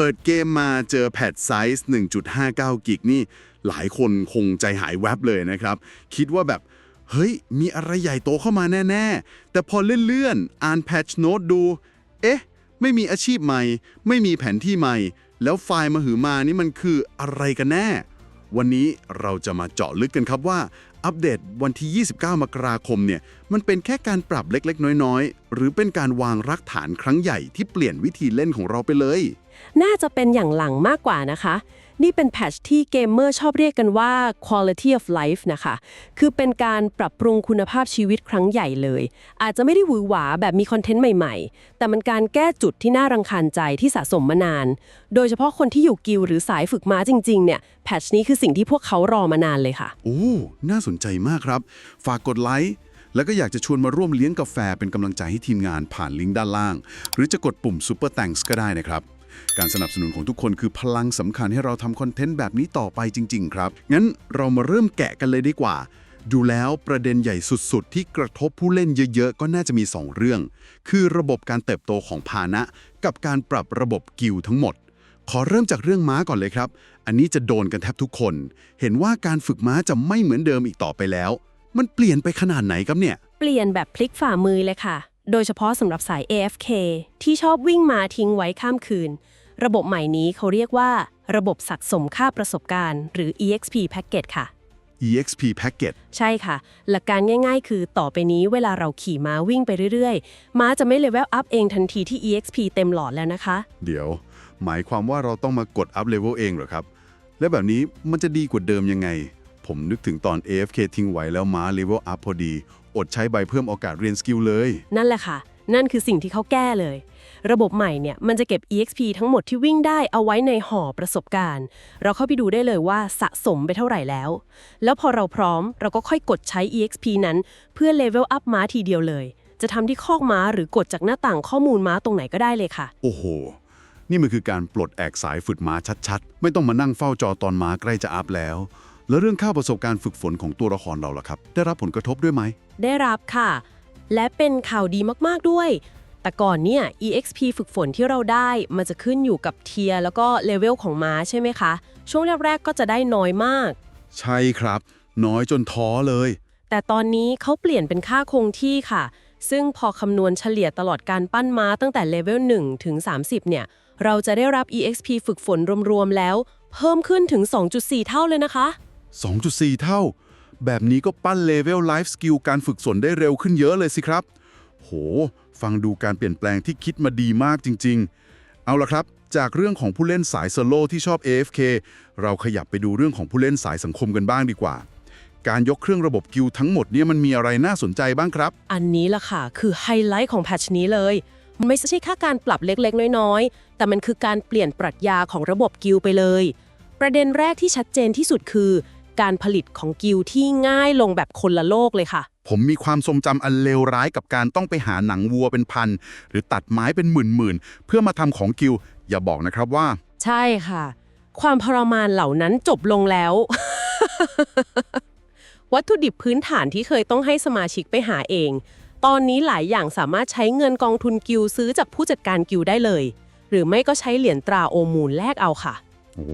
ปิดเกมมาเจอแพทไซส์1.59 กิกนี่ หลายคนคงใจหายแวบเลยนะครับ คิดว่าแบบ เฮ้ย มีอะไรใหญ่โตเข้ามาแน่ ๆ แต่พอเลื่อนๆ อ่านแพทชโน้ตดู เอ๊ะ ไม่มีอาชีพใหม่ ไม่มีแผนที่ใหม่ แล้วไฟล์มาหือมานี่มันคืออะไรกันแน่ วันนี้เราจะมาเจาะลึกกันครับว่า อัปเดตวันที่ 29 มกราคมเนี่ย มันเป็นแค่การปรับเล็กๆ น้อยๆ หรือเป็นการวางรักฐานครั้งใหญ่ที่เปลี่ยนวิธีเล่นของเราไปเลย น่าจะเป็นอย่างหลังมากกว่านะคะ นี่เป็นแพทชที่เกมเมอร์ชอบเรียกกันว่า quality of life นะคะ คือเป็นการปรับปรุงคุณภาพชีวิตครั้งใหญ่เลย อาจจะไม่ได้หวือหวาแบบมีคอนเทนต์ใหม่ๆ แต่มันการแก้จุดที่น่ารังคาญใจที่สะสมมานาน โดยเฉพาะคนที่อยู่กิลหรือสายฝึกม้าจริงๆ เนี่ยแพทชนี้คือสิ่งที่พวกเขารอมานานเลยค่ะ โอ้ น่าสนใจมากครับ ฝากกดไลค์แล้วก็อยากจะชวนมาร่วมเลี้ยงกาแฟเป็นกำลังใจให้ทีมงานผ่านลิงก์ด้านล่าง หรือจะกดปุ่ม Super Thanks ก็ได้นะครับ การสนับสนุนของทุกคนคือพลังสำคัญให้เราทำคอนเทนต์แบบนี้ต่อไปจริง ๆ ครับ งั้นเรามาเริ่มแกะกันเลยดีกว่า ดูแล้วประเด็นใหญ่สุด ๆ ที่กระทบผู้เล่นเยอะ ๆ ก็น่าจะมี 2 เรื่อง คือระบบการเติบโตของพานะ กับการปรับระบบกิลด์ทั้งหมด ขอเริ่มจากเรื่องม้าก่อนเลยครับ อันนี้จะโดนกันแทบทุกคน เห็นว่าการฝึกม้าจะไม่เหมือนเดิมอีกต่อไปแล้ว มันเปลี่ยนไปขนาดไหนครับเนี่ย เปลี่ยนแบบพลิกฝ่ามือเลยค่ะ โดยเฉพาะสำหรับสาย AFK ที่ชอบวิ่งมาทิ้งไว้ข้ามคืน ระบบใหม่นี้เขาเรียกว่า ระบบสะสมค่าประสบการณ์ หรือ EXP Package ค่ะ EXP Packet ใช่ค่ะ หลักการง่ายๆ คือต่อไปนี้เวลาเราขี่ม้าวิ่งไปเรื่อยๆ ม้าจะไม่เลเวลอัพเองทันทีที่ EXP เต็มหลอดแล้วนะคะ เดี๋ยว หมายความว่าเราต้องมากดอัพเลเวลเองเหรอครับ และแบบนี้มันจะดีกว่าเดิมยังไง ผมนึกถึงตอน AFK ทิ้งไว้แล้วม้าเลเวลอัพพอดี อดใช้ใบเพิ่มโอกาสเรียนสกิลเลย นั่นแหละค่ะ นั่นคือสิ่งที่เขาแก้เลย ระบบใหม่เนี่ยมันจะเก็บ EXP ทั้งหมดที่วิ่งได้เอาไว้ในห่อประสบการณ์ เราเข้าไปดูได้เลยว่าสะสมไปเท่าไหร่แล้ว แล้วพอเราพร้อมเราก็ค่อยกดใช้ EXP นั้น เพื่อเลเวลอัพม้าทีเดียวเลย จะทำที่คอกม้าหรือกดจากหน้าต่างข้อมูลม้าตรงไหนก็ได้เลยค่ะ โอ้โห นี่มันคือการปลดแอกสายฝึกม้าชัดๆ ไม่ต้องมานั่งเฝ้าจอตอนม้าใกล้จะอัพแล้ว แล้วเรื่องค่าประสบการณ์ฝึกฝนของตัวละครเราล่ะครับ ได้รับผลกระทบด้วยไหม ได้รับค่ะ และเป็นข่าวดีมากๆด้วย แต่ก่อนเนี่ย EXP ฝึกฝนที่เราได้ มันจะขึ้นอยู่กับเทียร์แล้วก็เลเวลของม้าใช่ไหมคะ ช่วงแรกๆก็จะได้น้อยมาก ใช่ครับ น้อยจนท้อเลย แต่ตอนนี้เขาเปลี่ยนเป็นค่าคงที่ค่ะ ซึ่งพอคำนวณเฉลี่ยตลอดการปั้นม้าตั้งแต่เลเวล1ถึง30 เนี่ย เราจะได้รับ EXP ฝึกฝนรวมๆแล้ว เพิ่มขึ้นถึง 2.4 เท่าเลยนะคะ 2.4 เท่า แบบนี้ก็ปั้นเลเวลไลฟ์สกิลการฝึกฝนได้เร็วขึ้นเยอะเลยสิครับ โห ฟังดูการเปลี่ยนแปลงที่คิดมาดีมากจริง ๆ เอาละครับ จากเรื่องของผู้เล่นสายโซโลที่ชอบ AFK เราขยับไปดูเรื่องของผู้เล่นสายสังคมกันบ้างดีกว่าการยกเครื่องระบบกิลทั้งหมดเนี่ยมันมีอะไรน่าสนใจบ้างครับ อันนี้ล่ะค่ะ คือไฮไลท์ของแพทชนี้เลย มันไม่ใช่แค่การปรับเล็กๆ น้อยๆ แต่มันคือการเปลี่ยนปรัชญาของระบบกิลไปเลย ประเด็นแรกที่ชัดเจนที่สุดคือ การผลิตของกิลที่ง่ายลงแบบคนละโลกเลยค่ะ ผมมีความทรงจำอันเลวร้ายกับการต้องไปหาหนังวัวเป็นพัน หรือตัดไม้เป็นหมื่นๆ เพื่อมาทำของกิลอย่าบอกนะครับว่า ใช่ค่ะ ความทรมานเหล่านั้นจบลงแล้ว วัตถุดิบพื้นฐานที่เคยต้องให้สมาชิกไปหาเอง ตอนนี้หลายอย่างสามารถใช้เงินกองทุนกิลซื้อจากผู้จัดการกิลได้เลย หรือไม่ก็ใช้เหรียญตราโอมูลแลกเอาค่ะ โอ้โห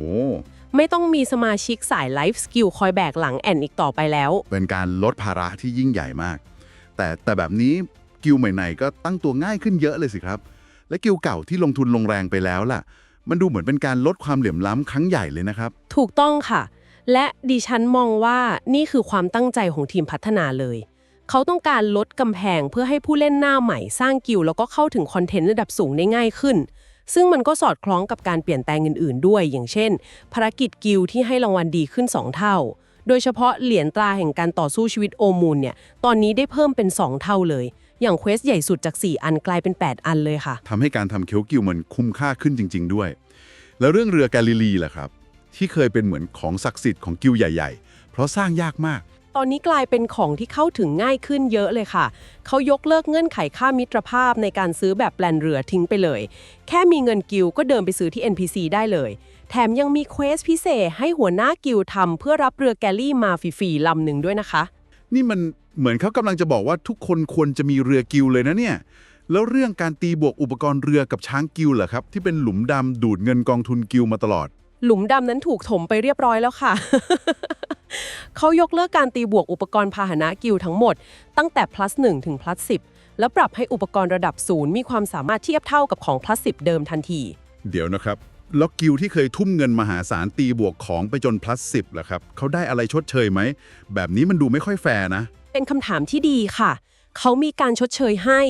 ไม่ต้องมีสมาชิกสายไลฟ์สกิลคอยแบกหลังแอนอีกต่อไปแล้ว เป็นการลดภาระที่ยิ่งใหญ่มาก แต่แต่แบบนี้กิลใหม่ๆก็ตั้งตัวง่ายขึ้นเยอะเลยสิครับ และกิลเก่าที่ลงทุนลงแรงไปแล้วล่ะ มันดูเหมือนเป็นการลดความเหลื่อมล้ำครั้งใหญ่เลยนะครับ ถูกต้องค่ะ และดิฉันมองว่านี่คือความตั้งใจของทีมพัฒนาเลย เขาต้องการลดกำแพงเพื่อให้ผู้เล่นหน้าใหม่สร้างกิลด์แล้วก็เข้าถึงคอนเทนต์ระดับสูงได้ง่ายขึ้น ซึ่งมันก็สอดคล้องกับการเปลี่ยนแปลงอื่น ๆ ด้วย อย่างเช่น ภารกิจกิลที่ให้รางวัลดีขึ้น 2 เท่า โดยเฉพาะเหรียญตราแห่งการต่อสู้ชีวิตโอมูลเนี่ย ตอนนี้ได้เพิ่มเป็น 2 เท่าเลย อย่างเควสใหญ่สุดจาก 4 อันกลายเป็น 8 อันเลยค่ะทำให้การทำเคียวกิลมันคุ้มค่าขึ้นจริง ๆ ด้วย แล้วเรื่องเรือแกลิลีล่ะครับ ที่เคยเป็นเหมือนของศักดิ์สิทธิ์ของกิลใหญ่ ๆ เพราะสร้างยากมาก ตอนนี้กลายเป็นของที่เข้าถึงง่ายขึ้นเยอะเลยค่ะ เขายกเลิกเงื่อนไขค่ามิตรภาพในการซื้อแบบแปลนเรือทิ้งไปเลย แค่มีเงินกิลก็เดินไปซื้อที่ NPC ได้เลย แถมยังมีเควสพิเศษให้หัวหน้ากิลทำเพื่อรับเรือแกลลี่มาฟรีๆลำหนึ่งด้วยนะคะ นี่มันเหมือนเขากำลังจะบอกว่าทุกคนควรจะมีเรือกิลเลยนะเนี่ย แล้วเรื่องการตีบวกอุปกรณ์เรือกับช้างกิลเหรอครับ ที่เป็นหลุมดำดูดเงินกองทุนกิลมาตลอด หลุมดำนั้นถูกถมไปเรียบร้อยแล้วค่ะ เขายกเลิกการตีบวกอุปกรณ์พาหนะกิลทั้งหมด ตั้งแต่ plus 1 ถึง plus 10 แล้วปรับให้อุปกรณ์ระดับศูนย์มีความสามารถเทียบเท่ากับของ plus 10 เดิมทันที เดี๋ยวนะครับ แล้วกิลที่เคยทุ่มเงินมหาศาลตีบวกของไปจน plus 10เหรอครับเขาได้อะไรชดเชยไหม แบบนี้มันดูไม่ค่อยแฟร์นะ เป็นคำถามที่ดีค่ะเขามีการชดเชยให้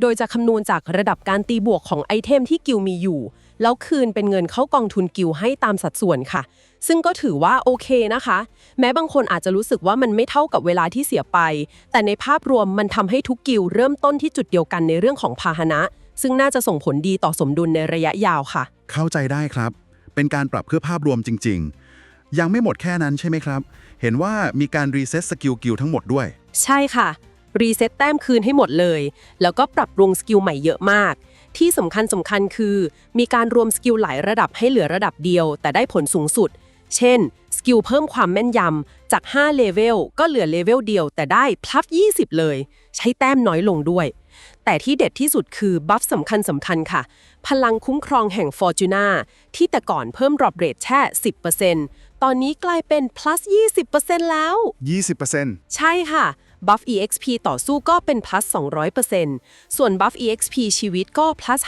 โดยจะคำนวณจากระดับการตีบวกของไอเทมที่กิลมีอยู่ แล้วคืนเป็นเงินเข้ากองทุนกิลให้ตามสัดส่วนค่ะ ซึ่งก็ถือว่าโอเคนะคะ แม้บางคนอาจจะรู้สึกว่ามันไม่เท่ากับเวลาที่เสียไป แต่ในภาพรวมมันทำให้ทุกกิลเริ่มต้นที่จุดเดียวกันในเรื่องของพาหนะ ซึ่งน่าจะส่งผลดีต่อสมดุลในระยะยาวค่ะ เข้าใจได้ครับ เป็นการปรับเพื่อภาพรวมจริง ๆ ยังไม่หมดแค่นั้นใช่ไหมครับ เห็นว่ามีการรีเซ็ตสกิลกิลทั้งหมดด้วย ใช่ค่ะรีเซ็ตแต้มคืนให้หมดเลย แล้วก็ปรับปรุงสกิลใหม่เยอะมาก ที่สำคัญสำคัญคือ มีการรวมสกิลหลายระดับให้เหลือระดับเดียว แต่ได้ผลสูงสุด เช่น สกิลเพิ่มความแม่นยำจาก 5 เลเวลก็เหลือเลเวลเดียว แต่ได้พลัฟ20 เลย ใช้แต้มน้อยลงด้วย แต่ที่เด็ดที่สุดคือบัฟสำคัญสำคัญค่ะ พลังคุ้มครองแห่ง Fortuna ที่แต่ก่อนเพิ่มดรอปเรทแค่ 10%ตอนนี้กลายเป็น plus 20%แล้ว 20%ใช่ค่ะ buff exp ต่อสู้ก็เป็น plus 200%ส่วน buff exp ชีวิตก็ plus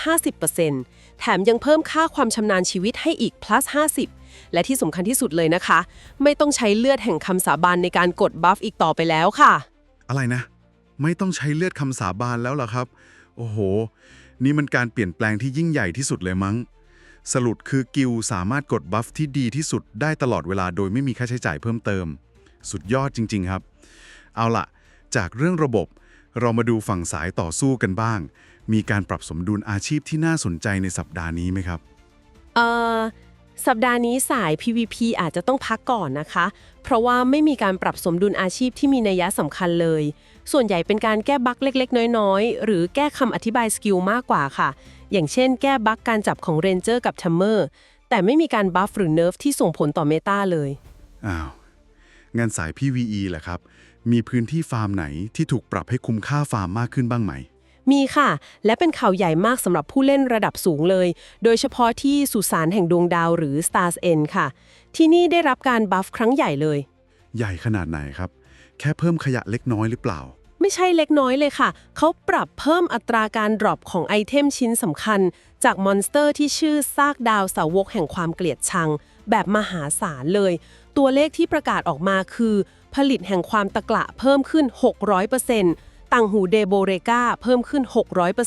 50%แถมยังเพิ่มค่าความชำนาญชีวิตให้อีก plus 50 และที่สำคัญที่สุดเลยนะคะ ไม่ต้องใช้เลือดแห่งคำสาบานในการกด buff อีกต่อไปแล้วค่ะ อะไรนะ ไม่ต้องใช้เลือดคำสาบานแล้วเหรอครับ โอ้โห นี่มันการเปลี่ยนแปลงที่ยิ่งใหญ่ที่สุดเลยมั้ง สรุปคือกิลสามารถกดบัฟที่ดีที่สุดได้ตลอดเวลาโดยไม่มีค่าใช้จ่ายเพิ่มเติม สุดยอดจริง ๆ ครับ เอาล่ะ จากเรื่องระบบ เรามาดูฝั่งสายต่อสู้กันบ้าง มีการปรับสมดุลอาชีพที่น่าสนใจในสัปดาห์นี้ไหมครับ เอ่อ สัปดาห์นี้สาย PVP อาจจะต้องพักก่อนนะคะ เพราะว่าไม่มีการปรับสมดุลอาชีพที่มีนัยยะสำคัญเลย ส่วนใหญ่เป็นการแก้บั๊กเล็ก ๆ น้อย ๆ หรือแก้คำอธิบายสกิลมากกว่าค่ะ อย่างเช่น แก้บั๊กการจับของเรนเจอร์กับทัมเมอร์ แต่ไม่มีการบัฟหรือเนิร์ฟที่ส่งผลต่อเมตาเลย อ้าว งานสาย PVE แหละครับ มีพื้นที่ฟาร์มไหนที่ถูกปรับให้คุ้มค่าฟาร์มมากขึ้นบ้างไหม มีค่ะ และเป็นข่าวใหญ่มากสำหรับผู้เล่นระดับสูงเลย โดยเฉพาะที่สุสานแห่งดวงดาวหรือ Stars End ค่ะ ที่นี่ได้รับการบัฟครั้งใหญ่เลย ใหญ่ขนาดไหนครับ แค่เพิ่มขยะเล็กน้อยหรือเปล่า ไม่ใช่เล็กน้อยเลยค่ะ เขาปรับเพิ่มอัตราการดรอปของไอเทมชิ้นสำคัญ จากมอนสเตอร์ที่ชื่อซากดาวสาวกแห่งความเกลียดชัง แบบมหาศาลเลย ตัวเลขที่ประกาศออกมาคือ ผลิตแห่งความตะกละเพิ่มขึ้น 600%ตังหูเดโบเรกาเพิ่มขึ้น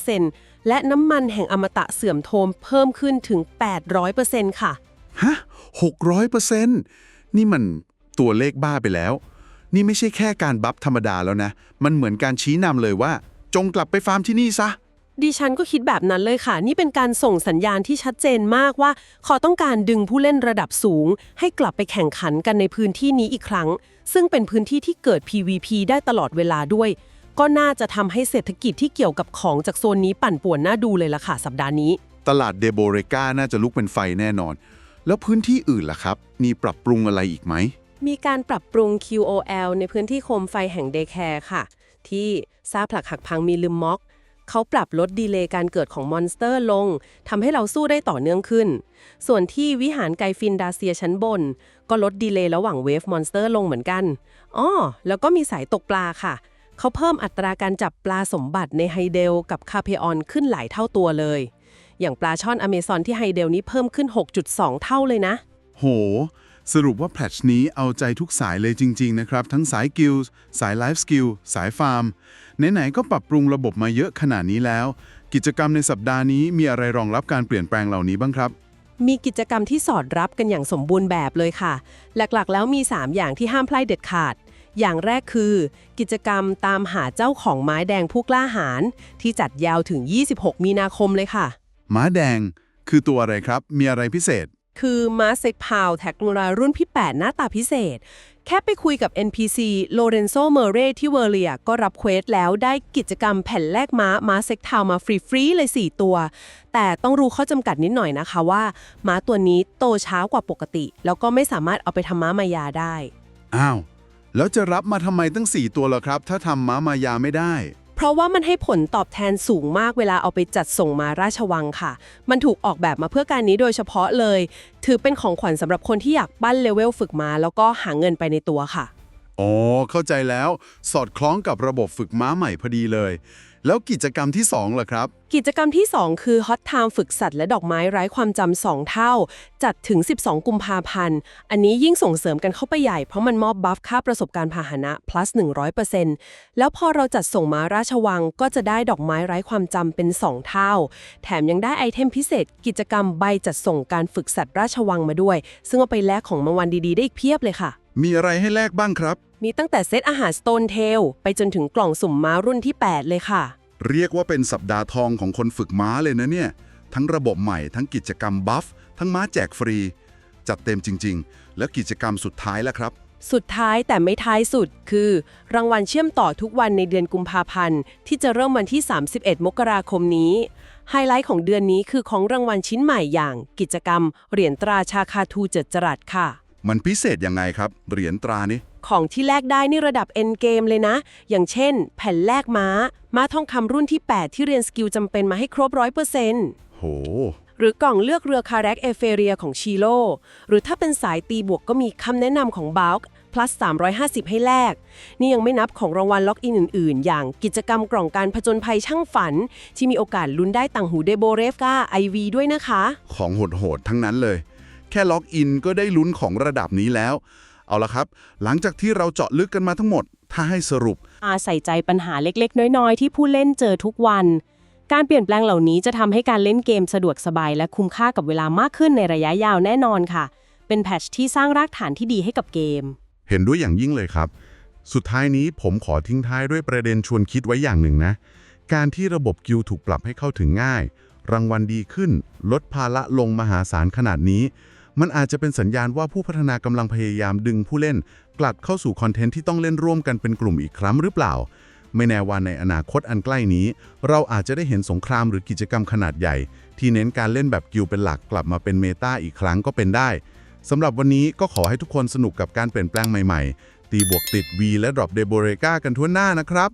600%และน้ำมันแห่งอมตะเสื่อมโทรมเพิ่มขึ้นถึง 800%ค่ะ ฮะ 600%นี่มันตัวเลขบ้าไปแล้ว นี่ไม่ใช่แค่การบัฟธรรมดาแล้วนะ มันเหมือนการชี้นำเลยว่า จงกลับไปฟาร์มที่นี่ซะ ดิฉันก็คิดแบบนั้นเลยค่ะ นี่เป็นการส่งสัญญาณที่ชัดเจนมากว่าเขาต้องการดึงผู้เล่นระดับสูง ให้กลับไปแข่งขันกันในพื้นที่นี้อีกครั้ง ซึ่งเป็นพื้นที่ที่เกิด PVP ได้ตลอดเวลาด้วย ก็น่าจะทำให้เศรษฐกิจที่เกี่ยวกับของจากโซนนี้ปั่นป่วนน่าดูเลยล่ะค่ะสัปดาห์นี้ ตลาดเดโบเรกาน่าจะลุกเป็นไฟแน่นอน แล้วพื้นที่อื่นล่ะครับ มีปรับปรุงอะไรอีกไหม มีการปรับปรุง QOL ในพื้นที่โคมไฟแห่งเดแคร์ค่ะ ที่ซาผลักหักพังมีลืมม็อก เขาปรับลดดีเลย์การเกิดของมอนสเตอร์ลงทำให้เราสู้ได้ต่อเนื่องขึ้น ส่วนที่วิหารไกฟินดาเซียชั้นบน ก็ลดดีเลย์ระหว่างเวฟมอนสเตอร์ลงเหมือนกันอ้อแล้วก็มีสายตกปลาค่ะ เขาเพิ่มอัตราการจับปลาสมบัติในไฮเดลกับคาเพออนขึ้นหลายเท่าตัวเลย อย่างปลาช่อนอเมซอนที่ไฮเดลนี้เพิ่มขึ้น 6.2 เท่าเลยนะ โห สรุปว่าแพทชนี้เอาใจทุกสายเลยจริง ๆ นะครับ ทั้งสายกิลส์สายไลฟ์สกิลสายฟาร์ม ไหน ๆ ก็ปรับปรุงระบบมาเยอะขนาดนี้แล้ว กิจกรรมในสัปดาห์นี้มีอะไรรองรับการเปลี่ยนแปลงเหล่านี้บ้างครับ มีกิจกรรมที่สอดรับกันอย่างสมบูรณ์แบบเลยค่ะ หลักๆ แล้วมี 3 อย่างที่ห้ามพลาดเด็ดขาด อย่างแรกคือ กิจกรรมตามหาเจ้าของไม้แดงผู้กล้าหาญที่จัดยาวถึง 26 มีนาคมเลยค่ะ ม้าแดงคือตัวอะไรครับ มีอะไรพิเศษ คือมาเซกพาวแท็กโนรารุ่นพี่ 8 หน้าตาพิเศษ แค่ไปคุยกับ NPC โลเรนโซเมเรที่เวอร์เลียก็รับเควสแล้วได้กิจกรรมแผ่นแลกม้ามาเซกทาวมาฟรีๆเลย 4 ตัว แต่ต้องรู้ข้อจำกัดนิดหน่อยนะคะว่า ม้าตัวนี้โตช้ากว่าปกติ แล้วก็ไม่สามารถเอาไปทำม้ามายาได้ อ้าว แล้วจะรับมาทำไมตั้ง 4 ตัวล่ะครับ ถ้าทำม้ามายาไม่ได้ เพราะว่ามันให้ผลตอบแทนสูงมากเวลาเอาไปจัดส่งมาราชวังค่ะ มันถูกออกแบบมาเพื่อการนี้โดยเฉพาะเลย ถือเป็นของขวัญสำหรับคนที่อยากปั้นเลเวลฝึกมา แล้วก็หาเงินไปในตัวค่ะ อ๋อ เข้าใจแล้วสอดคล้องกับระบบฝึกม้าใหม่พอดีเลย แล้วกิจกรรมที่2ล่ะครับ กิจกรรมที่ 2 คือ Hot Time ฝึกสัตว์และดอกไม้ไร้ความจำสองเท่า จัดถึง 12 กุมภาพันธ์ อันนี้ยิ่งส่งเสริมกันเข้าไปใหญ่ เพราะมันมอบบัฟค่าประสบการณ์พาหนะ plus 100%แล้วพอเราจัดส่งมาราชวังก็จะได้ดอกไม้ไร้ความจำเป็น 2 เท่า แถมยังได้ไอเทมพิเศษ กิจกรรมใบจัดส่งการฝึกสัตว์ราชวังมาด้วย ซึ่งเอาไปแลกของรางวัลดีๆ ได้อีกเพียบเลยค่ะ มีอะไรให้แลกบ้างครับ มีตั้งแต่เซตอาหาร Stone Tail ไปจนถึงกล่องสุ่มม้ารุ่นที่ 8 เลยค่ะ เรียกว่าเป็นสัปดาห์ทองของคนฝึกม้าเลยนะเนี่ย ทั้งระบบใหม่ทั้งกิจกรรมบัฟ ทั้งม้าแจกฟรี จัดเต็มจริง ๆ แล้วกิจกรรมสุดท้ายแล้วครับ สุดท้ายแต่ไม่ท้ายสุดคือ รางวัลเชื่อมต่อทุกวันในเดือนกุมภาพันธ์ ที่จะเริ่มวันที่ 31 มกราคมนี้ ไฮไลท์ของเดือนนี้คือของรางวัลชิ้นใหม่อย่าง กิจกรรมเหรียญตราชาคาทูเจิดจรัสค่ะ มันพิเศษยังไงครับ เหรียญตรานี้ของที่แลกได้นี่ระดับเอ็นเกมเลยนะ อย่างเช่น แผ่นแลกม้า ม้าทองคำรุ่นที่ 8 ที่เรียนสกิลจำเป็นมาให้ครบร้อยเปอร์เซ็นต์โห หรือกล่องเลือกเรือคาแร็กเอเฟเรียของชีโ o หรือถ้าเป็นสายตีบวกก็มีคำแนะนำของบ u ล k plus 350 ให้แลก นี่ยังไม่นับของรางวัลล็อกอินอื่น ๆ อย่างกิจกรรมกล่องการผจญภัยช่างฝัน ที่มีโอกาสลุ้นได้ต่างหูเดโบเรฟกาไอวีด้วยนะคะ ของโหดๆทั้งนั้นเลย แค่ล็อกอินก็ได้ลุ้นของระดับนี้แล้ว เอาละครับ หลังจากที่เราเจาะลึกกันมาทั้งหมด ถ้าให้สรุป อาใส่ใจปัญหาเล็กๆ น้อยๆ ที่ผู้เล่นเจอทุกวัน การเปลี่ยนแปลงเหล่านี้จะทำให้การเล่นเกมสะดวกสบายและคุ้มค่ากับเวลามากขึ้นในระยะยาวแน่นอนค่ะ เป็นแพทชที่สร้างรากฐานที่ดีให้กับเกม เห็นด้วยอย่างยิ่งเลยครับ สุดท้ายนี้ผมขอทิ้งท้ายด้วยประเด็นชวนคิดไว้อย่างหนึ่งนะ การที่ระบบกิลด์ถูกปรับให้เข้าถึงง่าย รางวัลดีขึ้น ลดภาระลงมหาศาลขนาดนี้ มันอาจจะเป็นสัญญาณว่าผู้พัฒนากำลังพยายามดึงผู้เล่น กลัดเข้าสู่คอนเทนต์ที่ต้องเล่นร่วมกันเป็นกลุ่มอีกครั้งหรือเปล่า ไม่แน่ว่าในอนาคตอันใกล้นี้ เราอาจจะได้เห็นสงครามหรือกิจกรรมขนาดใหญ่ ที่เน้นการเล่นแบบกิลเป็นหลักกลับมาเป็นเมตาอีกครั้งก็เป็นได้สำหรับวันนี้ก็ขอให้ทุกคนสนุกกับการเปลี่ยนแปลงใหม่ๆ ตีบวกติด V และดรอปเดโบเรกากันทั่วหน้านะครับ